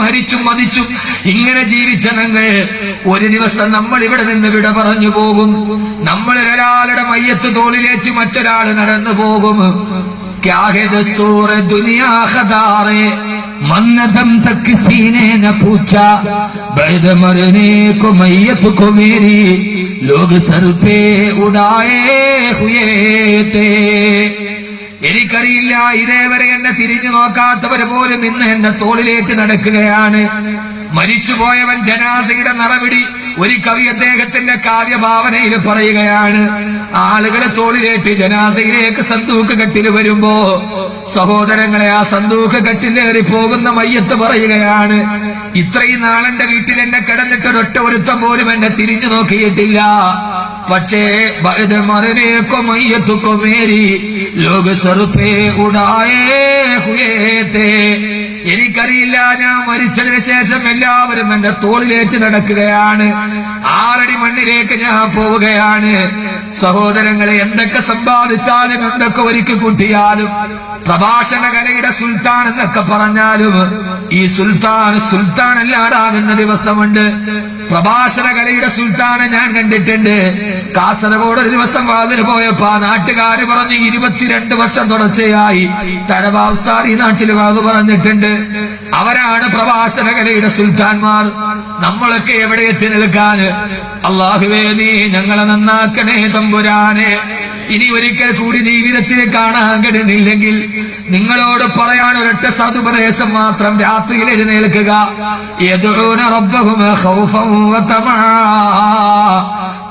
മരിച്ചും മതിച്ചും ഇങ്ങനെ ജീവിച്ച ഞങ്ങൾ ഒരു ദിവസം നമ്മൾ ഇവിടെ നിന്ന് വിട പറഞ്ഞു പോകും നമ്മൾ ഒരാളുടെ മയ്യത്ത് തോളിലേറ്റ് മറ്റൊരാൾ നടന്നു പോകും क्या है दस्तूर दुनिया खदारे मन्नतम तक किसी ने न पूछा बैद मरने को मैयत को मेरी लोग सर पे उड़ाए हुए थे എനിക്കറിയില്ല ഇതേവരെ എന്നെ തിരിഞ്ഞു നോക്കാത്തവര് പോലും ഇന്ന് എന്നെ തോളിലേറ്റ് നടക്കുകയാണ്. മരിച്ചുപോയവൻ ജനാസയുടെ നടപടി ഒരു കവി അദ്ദേഹത്തിന്റെ കാവ്യഭാവനയിൽ പറയുകയാണ്. ആളുകളെ തോളിലേറ്റ് ജനാസയിലേക്ക് സന്തൂക്ക് കെട്ടിൽ വരുമ്പോ സഹോദരങ്ങളെ ആ സന്തൂക്ക് കെട്ടിലേറി പോകുന്ന മയ്യത്ത് പറയുകയാണ്. ഇത്രയും നാളെന്റെ വീട്ടിൽ എന്നെ കിടന്നിട്ട് ഒരൊറ്റ ഒരുത്തം പോലും എന്നെ തിരിഞ്ഞു നോക്കിയിട്ടില്ല. പക്ഷേ ബഅദ മറനേക്കോ മയ്യത്തുക്കോ മേരി ലോക സ്വറുപ്പേ ഉടായേ ഹുയേ തേ എനിക്കറിയില്ല ഞാൻ മരിച്ചതിന് ശേഷം എല്ലാവരും എന്റെ തോളിലേക്ക് നടക്കുകയാണ്. ആറടി മണ്ണിലേക്ക് ഞാൻ പോവുകയാണ്. സഹോദരങ്ങളെ എന്തൊക്കെ സമ്പാദിച്ചാലും എന്തൊക്കെ ഒരുക്കി കൂട്ടിയാലും പ്രഭാഷണ കലയുടെ സുൽത്താൻ എന്നൊക്കെ പറഞ്ഞാലും ഈ സുൽത്താൻ സുൽത്താൻ അല്ലാതാകുന്ന ദിവസമുണ്ട്. പ്രഭാഷണ കലയുടെ സുൽത്താനെ ഞാൻ കണ്ടിട്ടുണ്ട്. കാസർഗോഡ് ഒരു ദിവസം വാതിന് പോയപ്പോ നാട്ടുകാര് പറഞ്ഞ് ഇരുപത്തിരണ്ട് വർഷം തുടർച്ചയായി തഴവാസ്താട് ഈ നാട്ടിൽ വാത് പറഞ്ഞിട്ടുണ്ട്. അവരാണ് പ്രഭാഷണ കലയുടെ സുൽത്താൻമാർ. നമ്മളൊക്കെ എവിടെ എത്തി നിൽക്കാൻ? അള്ളാഹുവേ നീ ഞങ്ങളെ നന്നാക്കണേ തമ്പുരാനെ. ഇനി ഒരിക്കൽ കൂടി ജീവിതത്തിൽ കാണാൻ കഴിയുന്നില്ലെങ്കിൽ നിങ്ങളോട് പറയാൻ ഒരൊറ്റ സതുപദേശം മാത്രം രാത്രിയിൽ എഴുന്നേൽക്കുക.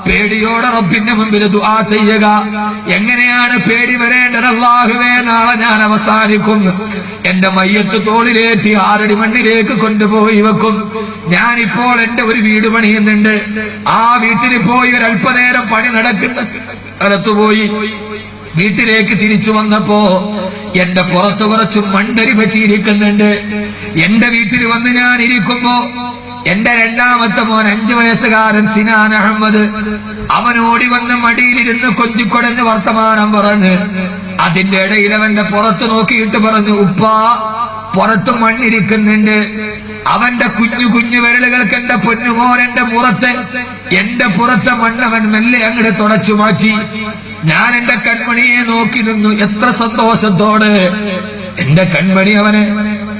പേടിയോടെ റബ്ബിന്റെ മുമ്പിൽ ദുആ ചെയ്യുക. എങ്ങനെയാണ് പേടി വരേണ്ടത്? അല്ലാഹുവേ നാളെ ഞാൻ അവസാനിക്കും. എന്റെ മയ്യത്ത് തോളിലേറ്റി ആറടി മണ്ണിലേക്ക് കൊണ്ടുപോയി വെക്കും. ഞാനിപ്പോൾ എന്റെ ഒരു വീട് പണിയുന്നുണ്ട്. ആ വീട്ടിൽ പോയി ഒരു അല്പനേരം പണി നടക്കുന്ന സ്ഥലത്ത് പോയി. വീട്ടിലേക്ക് തിരിച്ചു വന്നപ്പോ എന്റെ പുറത്ത് കുറച്ച് മണ്ടരി പറ്റിയിരിക്കുന്നുണ്ട്. എന്റെ വീട്ടിൽ വന്ന് ഞാൻ ഇരിക്കുമ്പോ എന്റെ രണ്ടാമത്തെ മോൻ അഞ്ചു വയസ്സുകാരൻ സിനാൻ അഹമ്മദ്. അവനോടി വന്ന് മടിയിലിരുന്ന് കൊഞ്ചിക്കൊടഞ്ഞ് വർത്തമാനം പറഞ്ഞ് അതിന്റെ ഇടയിൽ അവന്റെ പുറത്ത് നോക്കിയിട്ട് പറഞ്ഞു ഉപ്പ പുറത്ത് മണ്ണിരിക്കുന്നുണ്ട്. അവന്റെ കുഞ്ഞു കുഞ്ഞു വിരലുകൾക്ക് എന്റെ പൊന്നുമോൻ എന്റെ പുറത്ത് എന്റെ പുറത്തെ മണ്ണവൻ മെല്ലെ അങ്ങോട്ട് തുടച്ചു മാറ്റി. ഞാൻ എന്റെ കൺമണിയെ നോക്കി നിന്നു എത്ര സന്തോഷത്തോടെ. എന്റെ കൺമണി അവനെ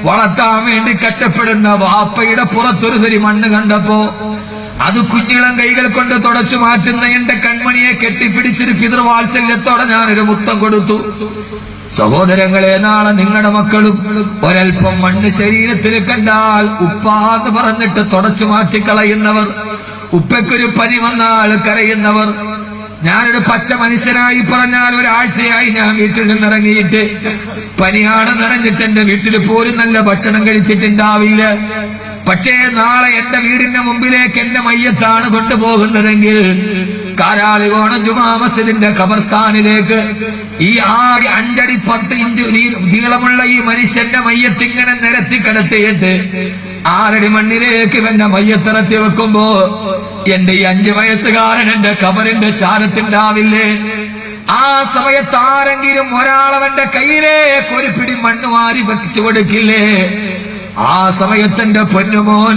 വളർത്താൻ വേണ്ടി കറ്റപ്പെടുന്ന വാപ്പയുടെ പുറത്തൊരു തരി മണ്ണ് കണ്ടപ്പോ അത് കുഞ്ഞിളം കൈകൾ കൊണ്ട് തുടച്ചു മാറ്റുന്ന എന്റെ കൺമണിയെ കെട്ടിപ്പിടിച്ചൊരു പിതൃവാത്സല്യത്തോടെ ഞാനൊരു മുത്തം കൊടുത്തു. സഹോദരങ്ങളെ നാളെ നിങ്ങളുടെ മക്കളും ഒരൽപ്പം മണ്ണ് ശരീരത്തിൽ കണ്ടാൽ ഉപ്പാന്ന് പറഞ്ഞിട്ട് തുടച്ചു മാറ്റിക്കളയുന്നവർ ഉപ്പയ്ക്കൊരു പനി വന്നാൽ കരയുന്നവർ ഞാനൊരു പച്ച മനുഷ്യനായി പറഞ്ഞാൽ ഒരാഴ്ചയായി ഞാൻ വീട്ടിൽ നിന്നിറങ്ങിയിട്ട് പനിയാണ് നിറഞ്ഞിട്ട് എന്റെ വീട്ടിൽ പോലും നല്ല ഭക്ഷണം കഴിച്ചിട്ടുണ്ടാവില്ല. പക്ഷേ നാളെ എന്റെ വീടിന്റെ മുമ്പിലേക്ക് എന്റെ മയ്യത്താണ് കൊണ്ടുപോകുന്നതെങ്കിൽ കാരാളികോണം ജുമാ മസ്ജിദിന്റെ ഖബർസ്ഥാനിലേക്ക് ഈ ആകെ അഞ്ചടി പത്ത് ഇഞ്ച് നീളമുള്ള ഈ മനുഷ്യന്റെ മയ്യത്തിങ്ങനെ നിരത്തി കിടത്തിയിട്ട് ആറടി മണ്ണിലേക്ക് എന്റെ മയ്യത്തിറത്തി വെക്കുമ്പോ എന്റെ ഈ അഞ്ചു വയസ്സുകാരൻ എന്റെ കബറിന്റെ ചാരത്തുണ്ടാവില്ലേ ആ സമയത്ത് ആരെങ്കിലും ഒരാളവന്റെ കയ്യിലേക്ക് ഒരു പിടി മണ്ണ് മാറി വെച്ചു കൊടുക്കില്ലേ? ആ സമയത്ത് എന്റെ പൊന്നുമോൻ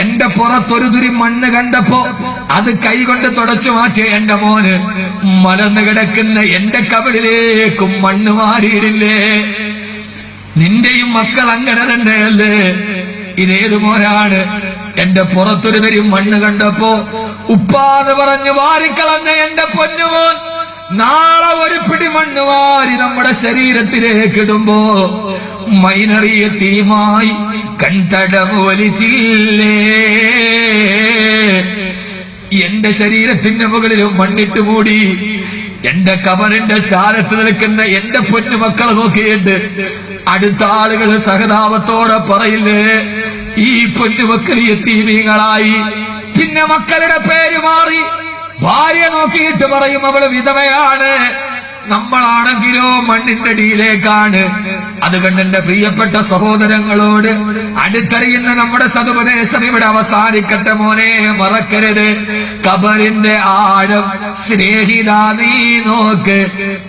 എന്റെ പുറത്തൊരു തുരി മണ്ണ് കണ്ടപ്പോ അത് കൈകൊണ്ട് തുടച്ചു മാറ്റിയ എന്റെ മോന് മലന്ന് കിടക്കുന്ന എന്റെ കബളിലേക്കും മണ്ണ് മാറിയിടില്ലേ നിന്റെയും മക്കൾ അങ്ങനെ തന്നെയല്ലേ? ഇതേത് മോനാണ് എന്റെ പുറത്തൊരു വരും മണ്ണ് കണ്ടപ്പോ ഉപ്പാന്ന് പറഞ്ഞു വാരിക്കളഞ്ഞ എന്റെ പൊന്നുമോൻ നാളെ ഒരു പിടി മണ്ണ് വാരി നമ്മുടെ ശരീരത്തിലേക്ക് ഇടുമ്പോ മൈനറിയ തീമായി കൺതടം വലിച്ചില്ലേ എന്റെ ശരീരത്തിന്റെ മുകളിലും മണ്ണിട്ട് മൂടി എന്റെ കബറിന്റെ ചാരത്ത് നിൽക്കുന്ന എന്റെ പൊന്നു മക്കളെ നോക്കിയിട്ട് അടുത്ത ആളുകൾ സഹതാപത്തോടെ പറയില്ലേ? ഈ പൊന്നുമക്കൾ എത്തീമീങ്ങളായി പിന്നെ മക്കളുടെ പേര് മാറി. ഭാര്യ നോക്കിയിട്ട് പറയും അവൾ വിധവയാണ്. നമ്മളാണെങ്കിലോ മണ്ണിന്റെ അടിയിലേക്കാണ്. അത് കണ്ടെന്റെ പ്രിയപ്പെട്ട സഹോദരങ്ങളോട് അടുത്തറിയുന്ന നമ്മുടെ സതുപദേശം ഇവിടെ അവസാനിക്കട്ടെ മോനെ മറക്കരുത്. കബറിന്റെ ആഴം സ്നേഹിത നീ നോക്ക്.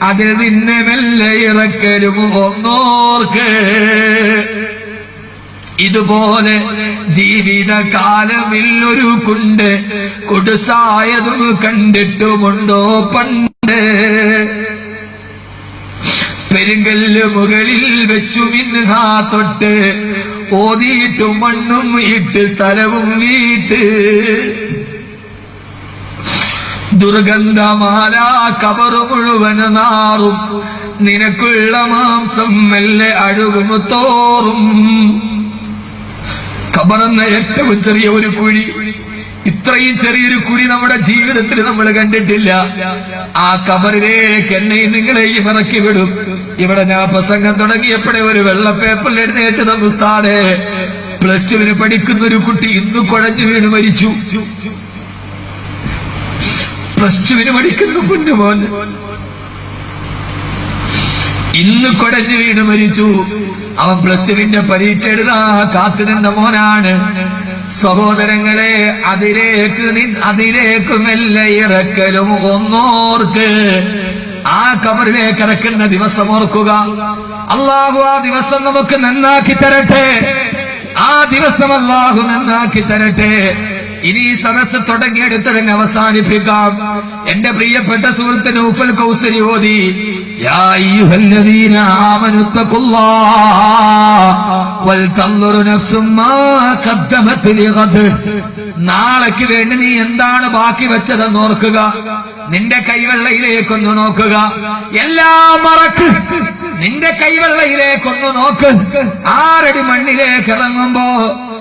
അതിൽ നിന്നെ മെല്ലെ ഇറക്കലും ഒന്നോർക്ക് ഇതുപോലെ ജീവിതകാലമില്ലൊരു കുണ്ട് കുടുസായതും കണ്ടിട്ടുമുണ്ടോ പണ്ട്? പെരുങ്കല്ല് മുകളിൽ വെച്ചു മിന്നുഹാ തൊട്ട്. ഓതിയിട്ടും മണ്ണും ഇട്ട് സ്ഥലവും വീട്ട്. ദുർഗന്ധമാല കവറ് മുഴുവൻ നാറും. നിനക്കുള്ള മാംസം മെല്ലെ അഴുകും തോറും. കബറെന്ന ഏറ്റവും ചെറിയ ഒരു കുഴി. ഇത്രയും ചെറിയൊരു കുഴി നമ്മുടെ ജീവിതത്തിൽ നമ്മൾ കണ്ടിട്ടില്ല. ആ കബറിലേക്ക് എന്നെയും നിങ്ങളെയും ഇറക്കി വിടും. ഇവിടെ ഞാൻ പ്രസംഗം തുടങ്ങിയപ്പോഴേ ഒരു വെള്ള പേപ്പറിൽ എഴുന്നേറ്റ് നമുസ്താടെ പ്ലസ് ടുവിന് പഠിക്കുന്ന ഒരു കുട്ടി ഇന്ന് കുഴഞ്ഞു വീണ് മരിച്ചു. പ്ലസ് ടുവിന് പഠിക്കുന്ന കുഞ്ഞുമോൻ ഇന്ന് കുടഞ്ഞു വീണ് മരിച്ചു. അവൻ പ്ലസ് ടുവിന്റെ പരീക്ഷ എഴുതാ കാത്തു നിന്ന മോനാണ്. സഹോദരങ്ങളെ അതിലേക്ക് നിൻ അതിലേക്ക് മെല്ലെ ഇറക്കലും ഒന്നോർക്ക് ആ കബറിലേക്ക് ഇറക്കുന്ന ദിവസം ഓർക്കുക. അള്ളാഹു ആ ദിവസം നമുക്ക് നന്നാക്കി തരട്ടെ. ആ ദിവസം അള്ളാഹു നന്നാക്കി തരട്ടെ. ഇനി ഈ സദസ് തുടങ്ങിയെടുത്ത് തന്നെ അവസാനിപ്പിക്കാം. എന്റെ പ്രിയപ്പെട്ട സുഹൃത്ത് നൗഫൽ കൗസരി ഓതി നാളേക്ക് വേണ്ടി നീ എന്താണ് ബാക്കി വെച്ചതെന്ന് ഓർക്കുക. നിന്റെ കൈവെള്ളയിലേക്കൊന്ന് നോക്കുക. എല്ലാം മറക്ക് നിന്റെ കൈവെള്ളയിലേക്കൊന്ന് നോക്ക്. ആരടി മണ്ണിലേക്ക് ഇറങ്ങുമ്പോ